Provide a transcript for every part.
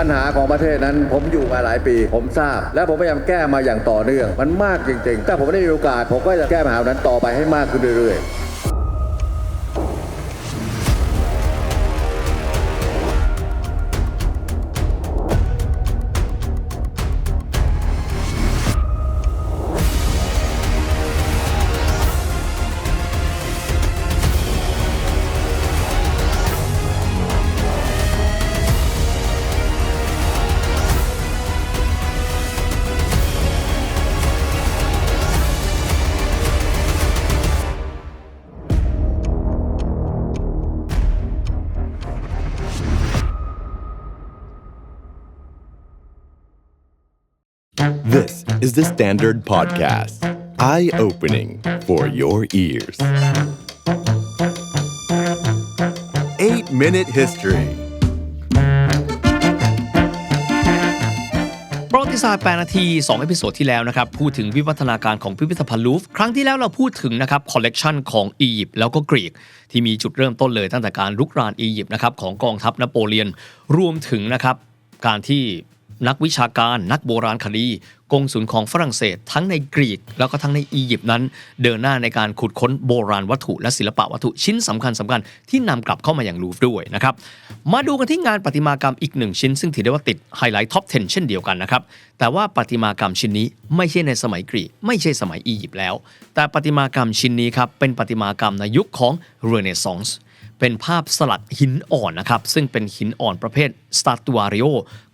ปัญหาของประเทศนั้น ผมอยู่มาหลายปี ผมทราบ และผมพยายามแก้มาอย่างต่อเนื่อง มันมากจริงๆถ้าผมไม่ได้มีโอกาส ผมก็จะแก้ปัญหานั้นต่อไปให้มากขึ้นเรื่อยๆ is the Standard Podcast. Eye opening for your ears. 8 Minute History ประวัติศาสตร์ 8 นาที 2 เอพิโซดที่แล้วนะครับ พูดถึงวิวัฒนาการของพิพิธภัณฑ์ลูฟ์ครั้งที่แล้วเราพูดถึงนะครับคอลเลกชันของอียิปต์แล้วก็กรีก ที่มีจุดเริ่มต้นเลยตั้งแต่การลุกรานอียิปต์นะครับของกองทัพนโปเลียนรวมถึงนะครับการที่ นักวิชาการ นักโบราณคดี กงสุลของฝรั่งเศส ทั้งในกรีก แล้วก็ทั้งในอียิปต์นั้น เดินหน้าในการขุดค้นโบราณวัตถุและศิลปะวัตถุชิ้นสำคัญสำคัญที่นำกลับเข้ามาอย่างลูฟด้วยนะครับ มาดูกันที่งานประติมากรรมอีกหนึ่งชิ้น ซึ่งถือได้ว่าติดไฮไลท์ท็อป 10 เช่นเดียวกันนะครับ แต่ว่าประติมากรรมชิ้นนี้ไม่ใช่ในสมัยกรีก ไม่ใช่สมัยอียิปต์แล้ว แต่ประติมากรรมชิ้นนี้ครับเป็นประติมากรรมในยุคของเรเนซองส์ เป็นภาพสลักหินอ่อนนะครับ ซึ่งเป็นหินอ่อนประเภทสตาตูอาริโอ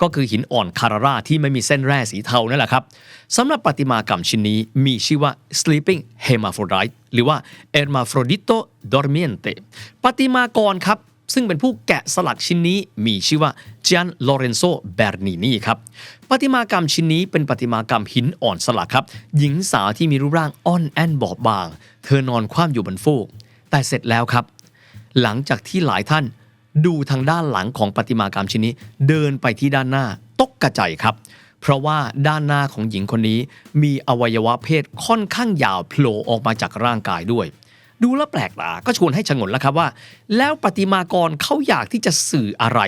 ก็คือหินอ่อนคาราราที่ไม่มีเส้นแร่สีเทานั่นแหละครับสำหรับประติมากรรมชิ้นนี้มีชื่อว่า sleeping hermaphrodite หรือว่า hermafrodito dormiente ประติมากรครับซึ่งเป็นผู้แกะสลักชิ้นนี้มีชื่อว่าจ i นโลเรนโซเบร์นินีครับประติมากรรมชิ้นนี้เป็นประติมากรรมหินอ่อนสลักครับ หญิงสาวที่มีรูปร่างอ่อนแอนบอบบาง เธอนอนคว่ำอยู่บนฟูก แต่เสร็จแล้วครับ หลังจากที่หลายท่านดูทางด้านหลังของประติมากรรมชิ้นนี้ เดินไปที่ด้านหน้าตกกระจายครับ เพราะว่าด้านหน้าของหญิงคนนี้ มีอวัยวะเพศค่อนข้างยาวโผล่ออกมาจากร่างกายด้วย ดูแลแปลกตาก็ชวนให้ชงนแล้วครับว่า แล้วประติมากรเขาอยากที่จะสื่ออะไร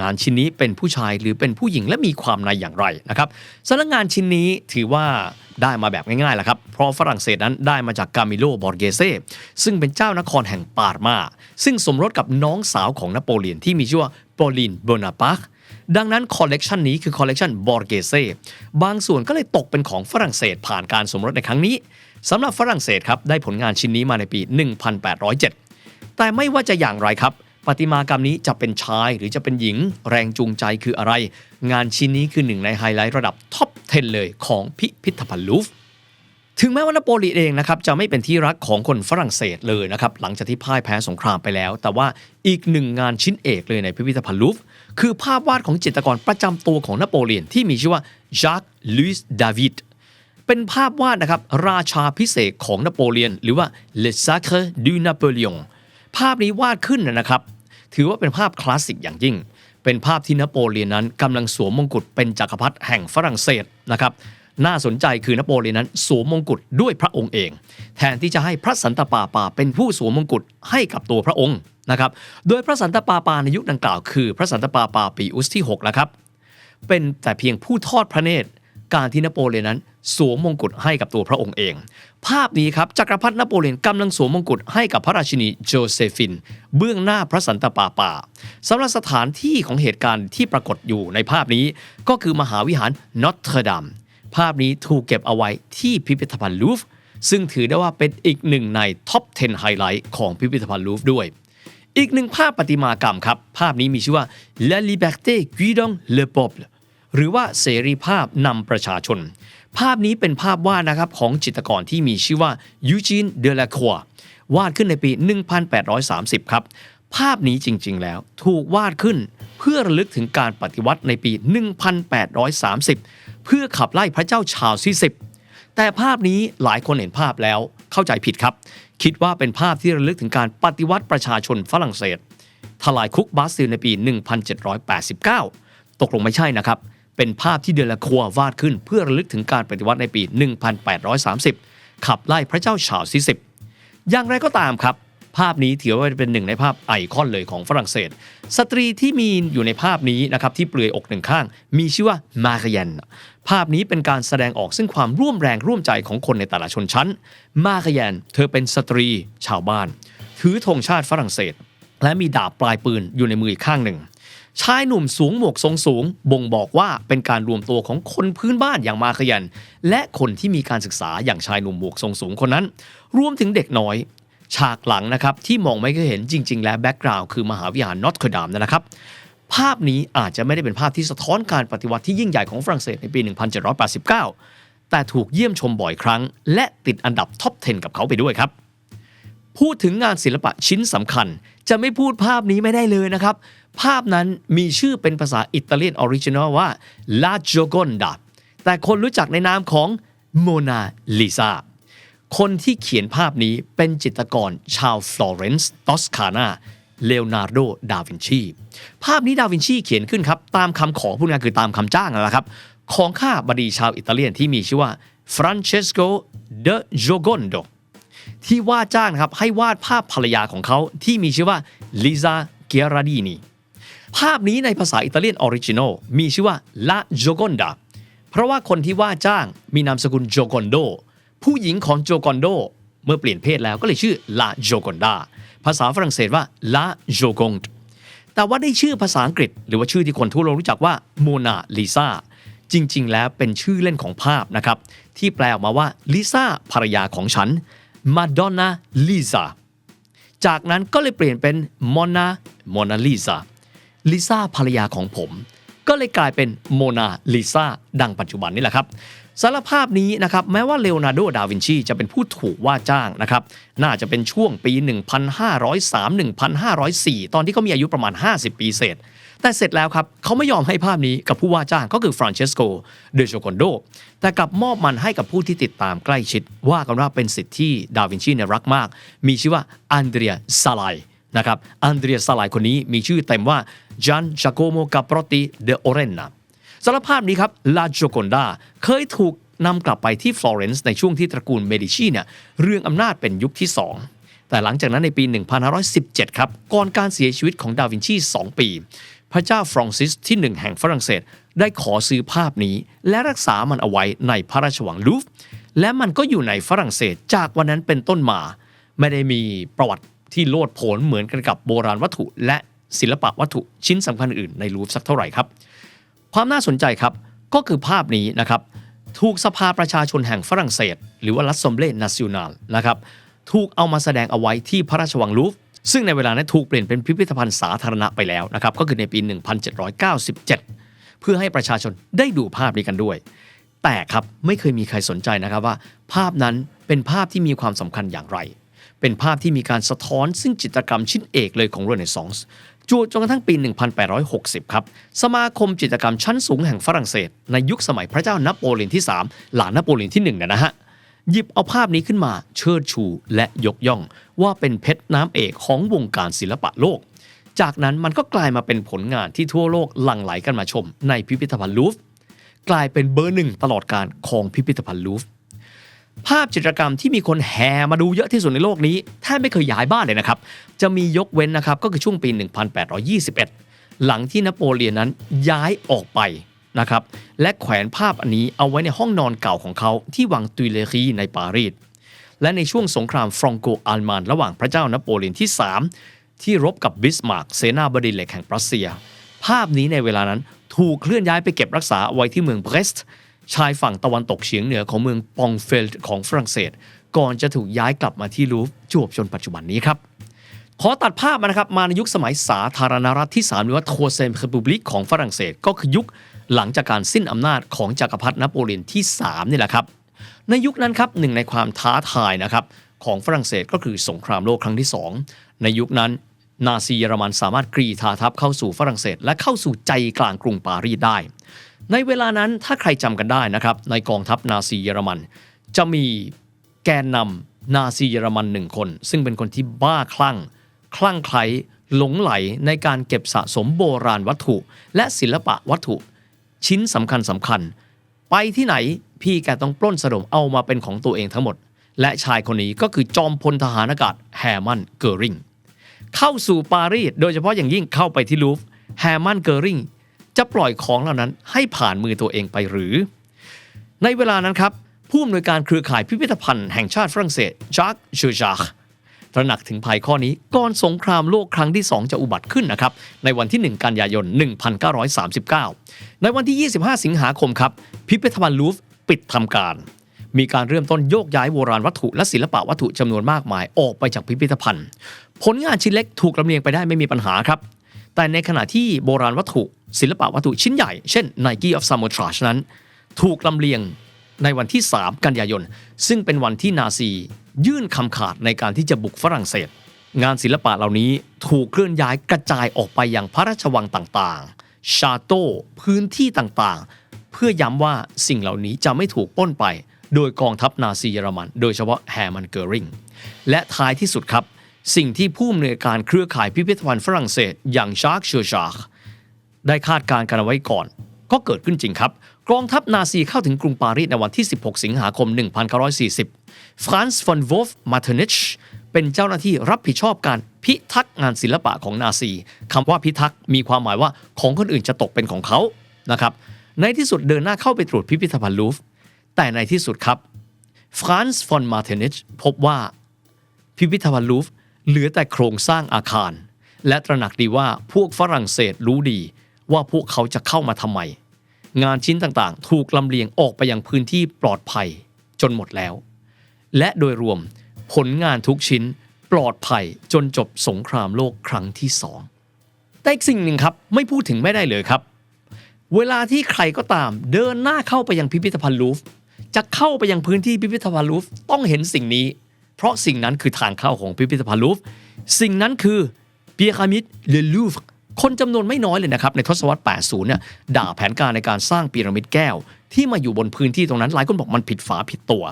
งานชิ้นนี้เป็นผู้ชายหรือเป็นผู้หญิงและมีความในอย่างไรนะครับสำนักงานชิ้นนี้ถือว่าได้มาแบบง่ายๆแหละครับ เพราะฝรั่งเศสนั้นได้มาจากกามิโล บอร์เกเซซึ่งเป็นเจ้านครแห่งปาร์มา ซึ่งสมรสกับน้องสาวของนโปเลียนที่มีชื่อว่าโปลินโบนาปาร์ดังนั้นคอลเลกชันนี้คือคอลเลกชันบอร์เกเซบางส่วนก็เลยตกเป็นของฝรั่งเศสผ่านการสมรสในครั้งนี้สำหรับฝรั่งเศสครับได้ผลงานชิ้นนี้มาในปี 1807 แต่ไม่ว่าจะอย่างไรครับ ประติมากรรมนี้จะเป็นชายหรือจะเป็นหญิงแรงจูงใจคืออะไร งานชิ้นนี้คือหนึ่งในไฮไลท์ระดับท็อป 10 เลยของพิพิธภัณฑ์ลูฟ์ถึงแม้ว่านโปเลียนเองนะครับจะไม่เป็นที่รักของคนฝรั่งเศสเลยนะครับหลังจากที่พ่ายแพ้สงครามไปแล้ว แต่ว่าอีกหนึ่งงานชิ้นเอกเลยในพิพิธภัณฑ์ลูฟ์คือภาพวาดของจิตรกรประจำตัวของนโปเลียนที่มีชื่อว่าจาร์ q ลุยส์ดาวิดเป็นภาพวาดนะครับราชาพิเศษของนโปเลียน หรือว่า Le Sacre du Napoléon ภาพนี้วาดขึ้นนะครับ ถือว่าเป็นภาพคลาสสิกอย่างยิ่ง เป็นภาพที่นโปเลียนนั้นกำลังสวมมงกุฎเป็นจักรพรรดิแห่งฝรั่งเศสนะครับน่าสนใจคือนโปเลียนนั้นสวมมงกุฎด้วยพระองค์เอง แทนที่จะให้พระสันตะปาปาเป็นผู้สวมมงกุฎให้กับตัวพระองค์นะครับ โดยพระสันตะปาปาในยุคดังกล่าวคือ พระสันตะปาปาปีอุสที่6แล้วครับ เป็นแต่เพียงผู้ทอดพระเนตร การที่นโปเลียนนั้น สวมมงกุฎให้กับตัวพระองค์เอง ภาพนี้ครับจักรพรรดินโปเลียนกำลังสวมมงกุฎให้กับพระราชินีโจเซฟิน เบื้องหน้าพระสันตะปาปาสำหรับสถานที่ของเหตุการณ์ที่ปรากฏอยู่ในภาพนี้ ก็คือมหาวิหารนอตเทอร์ดัมภาพนี้ถูกเก็บเอาไว้ที่พิพิธภัณฑ์ลูฟซึ่งถือได้ว่าเป็นอีกหนึ่งในท็อป 10 ไฮไลท์ของพิพิธภัณฑ์ลูฟด้วย อีกหนึ่งภาพประติมากรรมครับ ภาพนี้มีชื่อว่า La liberté guidant le peuple หรือว่าเสรีภาพนำประชาชน ภาพนี้เป็นภาพวาดนะครับของจิตรกรที่มีชื่อว่ายูจีนเดลาคัววาดขึ้นในปี 1830 ครับ ภาพนี้จริง ๆ แล้วถูกวาดขึ้นเพื่อระลึกถึงการปฏิวัติในปี 1830 เพื่อขับไล่พระเจ้าชาวที่10แต่ภาพนี้หลายคนเห็นภาพแล้วเข้าใจผิดครับ คิดว่าเป็นภาพที่ระลึกถึงการปฏิวัติประชาชนฝรั่งเศสทลายคุกบาสติลในปี 1789 ตกลงไม่ใช่นะครับ เป็นภาพที่เดลาคัววาดขึ้น เพื่อระลึกถึงการปฏิวัติในปี 1830 ขับไล่พระเจ้าชาวที่10อย่างไรก็ตามครับ ภาพนี้ถือว่าเป็นหนึ่งในภาพไอคอนเลยของฝรั่งเศส สตรีที่มีอยู่ในภาพนี้นะครับที่เปลือยอกหนึ่งข้าง มีชื่อว่ามาเรียนภาพนี้เป็นการแสดงออกซึ่งความร่วมแรงร่วมใจของคนในแต่ละชนชั้น มาเรียนเธอเป็นสตรีชาวบ้าน ถือธงชาติฝรั่งเศส และมีดาบปลายปืนอยู่ในมืออีกข้างหนึ่ง ชายหนุ่มสูงหมวกทรงสูง บ่งบอกว่าเป็นการรวมตัวของคนพื้นบ้านอย่างมาขยัน และคนที่มีการศึกษาอย่างชายหนุ่มหมวกทรงสูงคนนั้น รวมถึงเด็กน้อย ฉากหลังนะครับที่มองไม่เคยเห็นจริง ๆ และแบ็กกราวด์คือมหาวิหารนอตเคอร์ดามนะครับภาพนี้อาจจะไม่ได้เป็นภาพที่สะท้อนการปฏิวัติที่ยิ่งใหญ่ของฝรั่งเศสในปี 1789 แต่ถูกเยี่ยมชมบ่อยครั้ง และติดอันดับท็อป 10 กับเขาไปด้วยครับ พูดถึงงานศิลปะชิ้นสำคัญ จะไม่พูดภาพนี้ไม่ได้เลยนะครับ ภาพนั้นมีชื่อเป็นภาษาอิตาเลียนออริจินอลว่า La Gioconda แต่คนรู้จักในนามของ Mona Lisa คนที่เขียนภาพนี้เป็นจิตรกรชาวฟลอเรนซ์ตอสคานาเลโอนาร์โด ดาวินชี ภาพนี้ดาวินชีเขียนขึ้นครับ ตามคำขอพูดง่ายคือตามคำจ้างนั่นแหละครับ ของข้าบดีชาวอิตาเลียนที่มีชื่อว่า Francesco de Giocondo ที่ว่าจ้างนะครับให้วาดภาพภรรยาของเขาที่มีชื่อว่าลิซาเกียราดีนีภาพนี้ในภาษาอิตาเลียนออริจินอลมีชื่อว่า La Gioconda เพราะว่าคนที่ว่าจ้างมีนามสกุลโจกอนโดผู้หญิงของโจกอนโดเมื่อเปลี่ยนเพศแล้วก็เลยชื่อ La Gioconda ภาษาฝรั่งเศสว่า La Joconde แต่ว่าได้ชื่อภาษาอังกฤษ หรือว่าชื่อที่คนทั่วโลกรู้จักว่าโมนาลิซาจริง ๆ แล้วเป็นชื่อเล่นของภาพนะครับที่แปลออกมาว่าลิซาภรรยาของฉัน Madonna Lisa จากนั้นก็เลยเปลี่ยนเป็นมอนาโมนาลิซาลิซ่าภรรยาของผม ก็เลยกลายเป็นโมนาลิซาดังปัจจุบันนี่แหละครับ สารภาพนี้นะครับแม้ว่าเลโอนาร์โด ดาวินชีจะเป็นผู้ถูกว่าจ้างนะครับน่าจะเป็นช่วงปี 1503-1504 ตอนที่เขามีอายุประมาณ 50 ปีเศษ แต่เสร็จแล้วครับเขาไม่ยอมให้ภาพนี้กับผู้ว่าจ้างก็คือฟรานเชสโก เดโชคอนโด แต่กลับมอบมันให้กับผู้ที่ติดตามใกล้ชิด ว่ากันว่าเป็นสิทธิ์ที่ดาวินชีเนี่ยรักมาก มีชื่อว่าอันเดรียซาไลนะครับอันเดรียซาไลคนนี้มีชื่อเต็มว่าจันจาโกโมกาปรติเดโอเรนนา สารภาพนี้ครับลาโจโกนดาเคยถูกนำกลับไปที่ฟลอเรนซ์ในช่วงที่ตระกูลเมดิชีเนี่ยเรื่องอำนาจเป็นยุคที่ 2 แต่หลังจากนั้นในปี 1517 ครับ ก่อนการเสียชีวิตของดาวินชี 2 ปี พระเจ้าฟรองซิสที่1แห่งฝรั่งเศส ได้ขอซื้อภาพนี้ และรักษามันเอาไว้ในพระราชวังลูฟและมันก็อยู่ในฝรั่งเศสจากวันนั้นเป็นต้นมา ไม่ได้มีประวัติที่โลดโผนเหมือนกันกับโบราณวัตถุ และศิลปะวัตถุชิ้นสำคัญอื่นในลูฟสักเท่าไหร่ครับ ความน่าสนใจครับก็คือภาพนี้นะครับถูกสภาประชาชนแห่งฝรั่งเศส หรือว่าลัสซอมเบลนาซิ o นาลนะครับถูกเอามาแสดงเอาไว้ที่พระราชวังลูฟซึ่งในเวลานั้นถูกเปลี่ยนเป็นพิพิธภัณฑ์สาธารณะไปแล้วนะครับก็คือในปี 1797 เพื่อให้ประชาชนได้ดูภาพนี้กันด้วย แต่ครับไม่เคยมีใครสนใจนะครับว่า ภาพนั้นเป็นภาพที่มีความสำคัญอย่างไร เป็นภาพที่มีการสะท้อนซึ่งจิตรกรรมชิ้นเอกเลยของเรเนซองส์จวจนกระทั่งปี 1860 ครับ สมาคมจิตรกรรมชั้นสูงแห่งฝรั่งเศส ในยุคสมัยพระเจ้านโปเลียนที่ 3 หลานนโปเลียนที่1เนี่ยนะฮะ หยิบเอาภาพนี้ขึ้นมาเชิดชูและยกย่อง ว่าเป็นเพชรน้ำเอกของวงการศิลปะโลก จากนั้นมันก็กลายมาเป็นผลงานที่ทั่วโลกหลั่งไหลกันมาชม ในพิพิธภัณฑ์ลูฟกลายเป็นเบอร์หนึ่งตลอดการของพิพิธภัณฑ์ลูฟ ภาพจิตรกรรมที่มีคนแห่มาดูเยอะที่สุดในโลกนี้แทบไม่เคยย้ายบ้านเลยนะครับ จะมียกเว้นนะครับก็คือช่วงปี 1821 หลังที่นโปเลียนนั้นย้ายออกไปนะครับและแขวนภาพอันนี้เอาไว้ในห้องนอนเก่าของเขาที่วังตุยเลรีในปารีสและในช่วงสงครามฟรองโกอัลมานระหว่างพระเจ้านโปเลียนที่ 3 ที่รบกับบิสมาร์กเสนาบดีเหล็กแห่งปรัสเซีย ภาพนี้ในเวลานั้นถูกเคลื่อนย้ายไปเก็บรักษาไว้ที่เมืองเบรสต์ ชายฝั่งตะวันตกเฉียงเหนือของเมืองปองเฟลด์ของฝรั่งเศส ก่อนจะถูกย้ายกลับมาที่ลูฟจวบจนปัจจุบันนี้ครับ ขอตัดภาพมานะครับมาในยุคสมัยสาธารณรัฐที่3หรือว่าโทเซมเรปูบลิกของฝรั่งเศส ก็คือยุคหลังจากการสิ้นอำนาจของจักรพรรดินโปเลียนที่3นี่แหละครับ ในยุคนั้นครับหนึ่งในความท้าทายนะครับของฝรั่งเศสก็คือสงครามโลกครั้งที่ 2 ในยุคนั้นนาซีเยอรมันสามารถกรีธาทัพเข้าสู่ฝรั่งเศส และเข้าสู่ใจกลางกรุงปารีสได้ ในเวลานั้นถ้าใครจำกันได้นะครับ ในกองทัพนาซีเยอรมัน จะมีแกนนำนาซีเยอรมันหนึ่งคน ซึ่งเป็นคนที่บ้าคลั่ง คลั่งไคล้หลงไหลในการเก็บสะสมโบราณวัตถุ และศิลปะวัตถุ ชิ้นสำคัญสำคัญ ไปที่ไหนพี่แกต้องปล้นสะดมเอามาเป็นของตัวเองทั้งหมด และชายคนนี้ก็คือจอมพลทหารอากาศแฮมันเกอริงเข้าสู่ปารีสโดยเฉพาะอย่างยิ่งเข้าไปที่ลูฟร์แฮมันเกอริง จะปล่อยของเหล่านั้นให้ผ่านมือตัวเองไปหรือ ในเวลานั้นครับผู้อำนวยการเครือข่ายพิพิธภัณฑ์แห่งชาติฝรั่งเศสจาก์เชอร์จาร์ตระหนักถึงภัยข้อนี้ก่อนสงครามโลกครั้งที่ 2 จะอุบัติขึ้นนะครับในวันที่ 1 กันยายน 1939 ในวันที่ 25 สิงหาคมครับพิพิธภัณฑ์ลูฟร์ปิดทำการ มีการเริ่มต้นโยกย้ายโบราณวัตถุและศิลปะวัตถุจำนวนมากมายออกไปจากพิพิธภัณฑ์ ผลงานชิ้นเล็กถูกลำเลียงไปได้ไม่มีปัญหาครับ แต่ในขณะที่โบราณวัตถุ ศิลปะวัตถุชิ้นใหญ่ เช่น Nike of Samothrace นั้น ถูกลำเลียงในวันที่ 3 กันยายน ซึ่งเป็นวันที่นาซี ยื่นคำขาดในการที่จะบุกฝรั่งเศส งานศิลปะเหล่านี้ถูกเคลื่อนย้ายกระจายออกไปยังพระราชวังต่างๆ ชาโต้พื้นที่ต่างๆ เพื่อย้ำว่าสิ่งเหล่านี้จะไม่ถูกป้นไป โดยกองทัพนาซีเยอรมัน โดยเฉพาะแฮร์มันเกอริงและท้ายที่สุดครับ สิ่งที่ผู้อำนวยการเครือข่ายพิพิธภัณฑ์ฝรั่งเศส อย่างชาร์กเชอร์ชาร์กได้คาดการณ์กันเอาไว้ก่อน ก็เกิดขึ้นจริงครับ กองทัพนาซีเข้าถึงกรุงปารีสในวันที่ 16 สิงหาคม 1940 ฟรานซ์ฟอนวอฟมาเทนิชเป็นเจ้าหน้าที่รับผิดชอบการพิทักษ์งานศิลปะของนาซีคำว่าพิทักษ์มีความหมายว่าของคนอื่นจะตกเป็นของเขานะครับในที่สุดเดินหน้าเข้าไปตรวจพิพิธภัณฑ์ลูฟ์แต่ในที่สุดครับฟรานซ์ฟอนมาเทนิชพบว่าพิพิธภัณฑ์ลูฟ เหลือแต่โครงสร้างอาคาร และตระหนักดีว่าพวกฝรั่งเศสรู้ดีว่าพวกเขาจะเข้ามาทำไม งานชิ้นต่างๆ ถูกลำเลียงออกไปยังพื้นที่ปลอดภัยจนหมดแล้ว และโดยรวมผลงานทุกชิ้นปลอดภัยจนจบสงครามโลกครั้งที่สองแต่อีกสิ่งหนึ่งครับไม่พูดถึงไม่ได้เลยครับ เวลาที่ใครก็ตามเดินหน้าเข้าไปยังพิพิธภัณฑ์ลูฟจะเข้าไปยังพื้นที่พิพิธภัณฑ์ลูฟต้องเห็นสิ่งนี้ เพราะสิ่งนั้นคือทางเข้าของพิพิธภัณฑ์ลูฟร์สิ่งนั้นคือปีรามิดเลลูฟร์คนจำนวนไม่น้อยเลยนะครับ ในทศวรรษ 80 เนี่ยด่าแผนการในการสร้างพีระมิดแก้ว ที่มาอยู่บนพื้นที่ตรงนั้น หลายคนบอกมันผิดฝาผิดตัว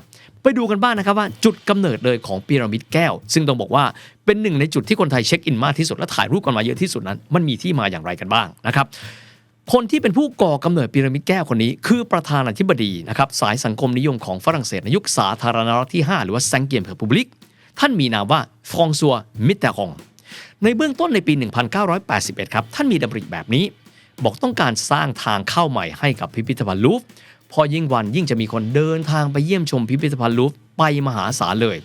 ไปดูกันบ้างนะครับว่าจุดกำเนิดเลยของพีระมิดแก้ว ซึ่งต้องบอกว่าเป็นหนึ่งในจุดที่คนไทยเช็คอินมากที่สุดและถ่ายรูปกันมาเยอะที่สุดนั้น มันมีที่มาอย่างไรกันบ้างนะครับ คนที่เป็นผู้ก่อกำเนิดพีระมิดแก้วคนนี้ คือประธานาธิบดีนะครับสายสังคมนิยมของฝรั่งเศสในยุคสาธารณรัฐที่ 5 หรือว่าแซงเกียมเพอร์พูบลิก ท่านมีนามว่าฟรองซัวมิตเตอรองในเบื้องต้นในปี 1981 ครับ ท่านมีดำริแบบนี้ บอกต้องการสร้างทางเข้าใหม่ให้กับพิพิธภัณฑ์ลูฟร์พอยิ่งวันยิ่งจะมีคนเดินทางไปเยี่ยมชมพิพิธภัณฑ์ลูฟร์ไปมหาศาลเลย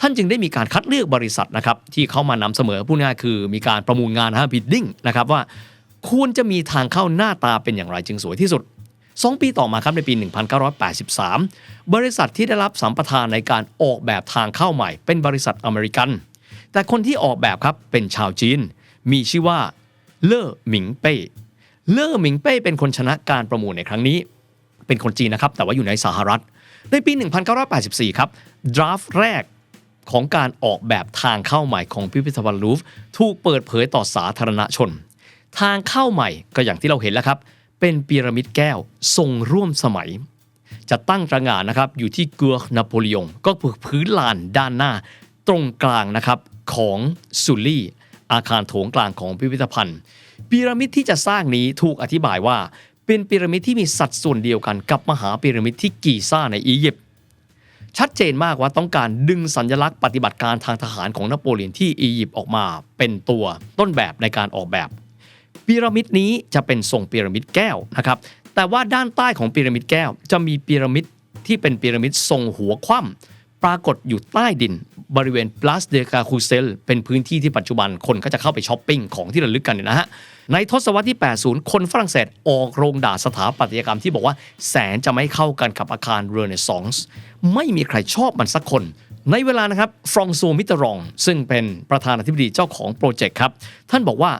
ท่านจึงได้มีการคัดเลือกบริษัทนะครับที่เข้ามานำเสมอพูดง่ายคือมีการประมูลงานฮะบิดดิ้งนะครับว่า ควรจะมีทางเข้าหน้าตาเป็นอย่างไรจึงสวยที่สุด 2 ปีต่อมาครับในปี 1983 บริษัทที่ได้รับสัมปทานในการออกแบบทางเข้าใหม่ เป็นบริษัทอเมริกัน แต่คนที่ออกแบบครับเป็นชาวจีน มีชื่อว่าเล่อหมิงเป้ เล่อหมิงเป้เป็นคนชนะการประมูลในครั้งนี้ เป็นคนจีนนะครับแต่ว่าอยู่ในสหรัฐ ในปี 1984 ครับดราฟต์แรกของการออกแบบทางเข้าใหม่ของพิพิธภัณฑ์ลูฟถูกเปิดเผยต่อสาธารณชน ทางเข้าใหม่ก็อย่างที่เราเห็นแล้วครับ เป็นพีระมิดแก้วทรงร่วมสมัย จะตั้งระงานนะครับอยู่ที่เกือกนโปลีองก็คือพื้นลานด้านหน้า ตรงกลางนะครับของซูลี่ อาคารโถงกลางของพิพิธภัณฑ์พีระมิดที่จะสร้างนี้ถูกอธิบายว่า เป็นพีระมิดที่มีสัดส่วนเดียวกันกับมหาพีระมิดที่กีซ่าในอียิปต์ชัดเจนมากว่าต้องการดึงสัญลักษณ์ปฏิบัติการทางทหารของนโปเลียนที่อียิปต์ออกมา เป็นตัวต้นแบบในการออกแบบ พีระมิดนี้จะเป็นทรงพีระมิดแก้วนะครับแต่ว่าด้านใต้ของพีระมิดแก้ว จะมีพีระมิดที่เป็นพีระมิดทรงหัวคว่ำปรากฏอยู่ใต้ดิน บริเวณ Place de c a c u s e l เป็นพื้นที่ที่ปัจจุบันคนก็จะเข้าไปช้อปปิ้งของที่ระลึกกันเนี่ยนะฮะในทศวรรษที่ 80 คนฝรั่งเศสออกโรงด่าสถาปัตยกรรมที่บอกว่าแสนจะไม่เข้ากันกับอาคารเรเนซองส์ไม่มีใครชอบมันสักคน ในเวลานะครับฟรองโซมิตรอง ซึ่งเป็นประธานาธิบดีเจ้าของโปรเจกต์ครับ ท่านบอกว่า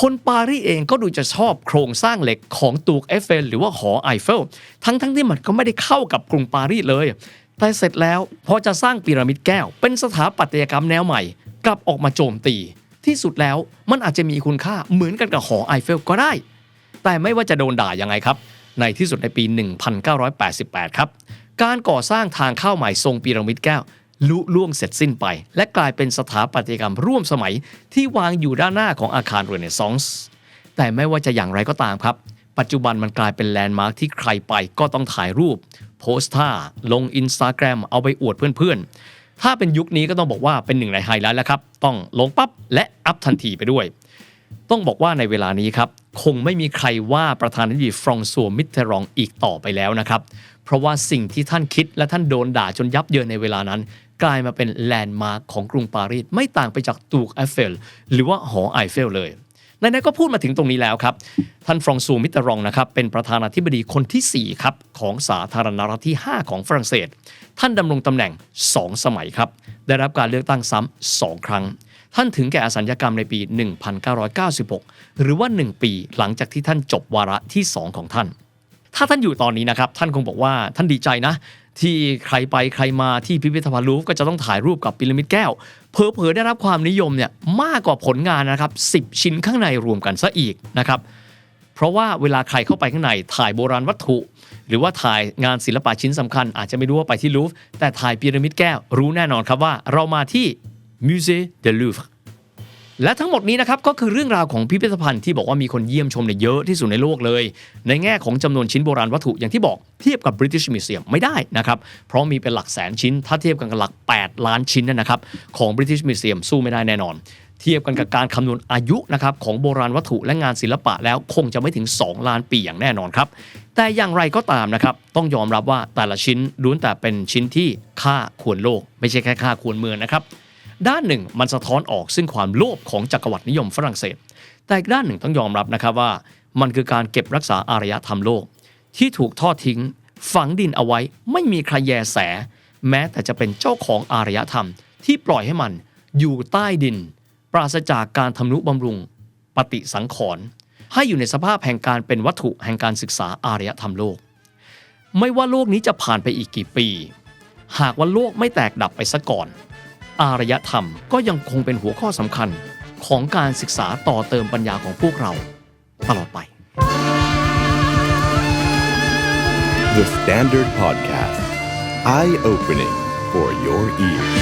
คนปารีสเองก็ดูจะชอบโครงสร้างเหล็กของตูกเอฟเฟลหรือว่าหอไอเฟล ทั้งๆทที่มันก็ไม่ได้เข้ากับกรุงปารีสเลย แต่เสร็จแล้วพอจะสร้างพีระมิดแก้ว เป็นสถาปัตยกรรมแนวใหม่ กลับออกมาโจมตี ที่สุดแล้วมันอาจจะมีคุณค่าเหมือนกันกับหอไอเฟลก็ได้ แต่ไม่ว่าจะโดนด่ายังไงครับ ในที่สุดในปี 1988 ครับ การก่อสร้างทางเข้าใหม่ทรงพีระมิดแก้ว ลุล่วงเสร็จสิ้นไป และกลายเป็นสถาปัตยกรรมร่วมสมัยที่วางอยู่ด้านหน้าของอาคารเรเนซองส์แต่ไม่ว่าจะอย่างไรก็ตามครับ ปัจจุบันมันกลายเป็นแลนด์มาร์คที่ใครไปก็ต้องถ่ายรูป โพสท่า ลง Instagram เอาไปอวดเพื่อนๆ ถ้าเป็นยุคนี้ก็ต้องบอกว่าเป็นหนึ่งในไฮไลท์แล้วครับ ต้องลงปั๊บและอัพทันทีไปด้วย ต้องบอกว่าในเวลานี้ครับคงไม่มีใครว่าประธานาธิบดีฟรองซัวมิตเตอรองอีกต่อไปแล้วนะครับ เพราะว่าสิ่งที่ท่านคิดและท่านโดนด่าจนยับเยินในเวลานั้น กลายมาเป็นแลนด์มาร์คของกรุงปารีสไม่ต่างไปจากตูกไอเฟลหรือว่าหอไอเฟลเลยในนั้นก็พูดมาถึงตรงนี้แล้วครับ ท่านฟรองซูมิตรองนะครับเป็นประธานาธิบดีคนที่ 4 ครับ ของสาธารณรัฐที่ 5 ของฝรั่งเศส ท่านดำรงตำแหน่ง 2 สมัยครับ ได้รับการเลือกตั้งซ้ำ2ครั้ง ท่านถึงแก่อสัญญกรรมในปี 1996 หรือว่า 1 ปีหลังจากที่ท่านจบวาระที่ 2 ของท่าน ถ้าท่านอยู่ตอนนี้นะครับ ท่านคงบอกว่าท่านดีใจนะ ที่ใครไปใครมาที่พิพิธภัณฑ์ลูฟ์ก็จะต้องถ่ายรูปกับพีระมิดแก้ว เพอเพอได้รับความนิยมเนี่ยมากกว่าผลงานนะครับ10 ชิ้นข้างในรวมกันซะอีกนะครับเพราะว่าเวลาใครเข้าไปข้างในถ่ายโบราณวัตถุ หรือว่าถ่ายงานศิลปะชิ้นสำคัญ อาจจะไม่รู้ว่าไปที่ลูฟ์แต่ถ่ายพีระมิดแก้วรู้แน่นอนครับว่า เรามาที่ Musée de Louvre และทั้งหมดนี้นะครับก็คือเรื่องราวของพิพิธภัณฑ์ที่บอกว่ามีคนเยี่ยมชมในยเยอะที่สุดในโลกเลย ในแง่ของจำนวนชิ้นโบราณวัตถุอย่างที่บอกเทียบกับ British Museum ไม่ได้นะครับ เพราะมีเป็นหลักแสนชิ้น ถ้าเทียบกันกับหลัก 8 ล้านชิ้นนะครับของ British Museum สู้ไม่ได้แน่นอน เทียบกันกับการคำนวณอายุนะครับของโบราณวัตถุและงานศิลปะแล้วคงจะไม่ถึง 2 ล้านปีอย่างแน่นอนครับแต่อย่างไรก็ตามนะครับต้องยอมรับว่าแต่ละชิ้นล้วนแต่เป็นชิ้นที่ค่าควรโลก ไม่ใช่แค่ค่าควรเมืองนะครับ ด้านหนึ่งมันสะท้อนออกซึ่งความโลภของจักรวรรดินิยมฝรั่งเศส แต่อีกด้านหนึ่งต้องยอมรับนะครับว่า มันคือการเก็บรักษาอารยธรรมโลก ที่ถูกทอดทิ้ง ฝังดินเอาไว้ไม่มีใครแยแส แม้แต่จะเป็นเจ้าของอารยธรรม ที่ปล่อยให้มันอยู่ใต้ดิน ปราศจากการทำนุบำรุง ปฏิสังขรณ์ให้อยู่ในสภาพแห่งการเป็นวัตถุแห่งการศึกษาอารยธรรมโลก ไม่ว่าโลกนี้จะผ่านไปอีกกี่ปี หากว่าโลกไม่แตกดับไปซะก่อน อารยธรรมก็ยังคงเป็นหัวข้อสำคัญของการศึกษาต่อเติมปัญญาของพวกเราตลอดไป The Standard Podcast. Eye opening for your ears.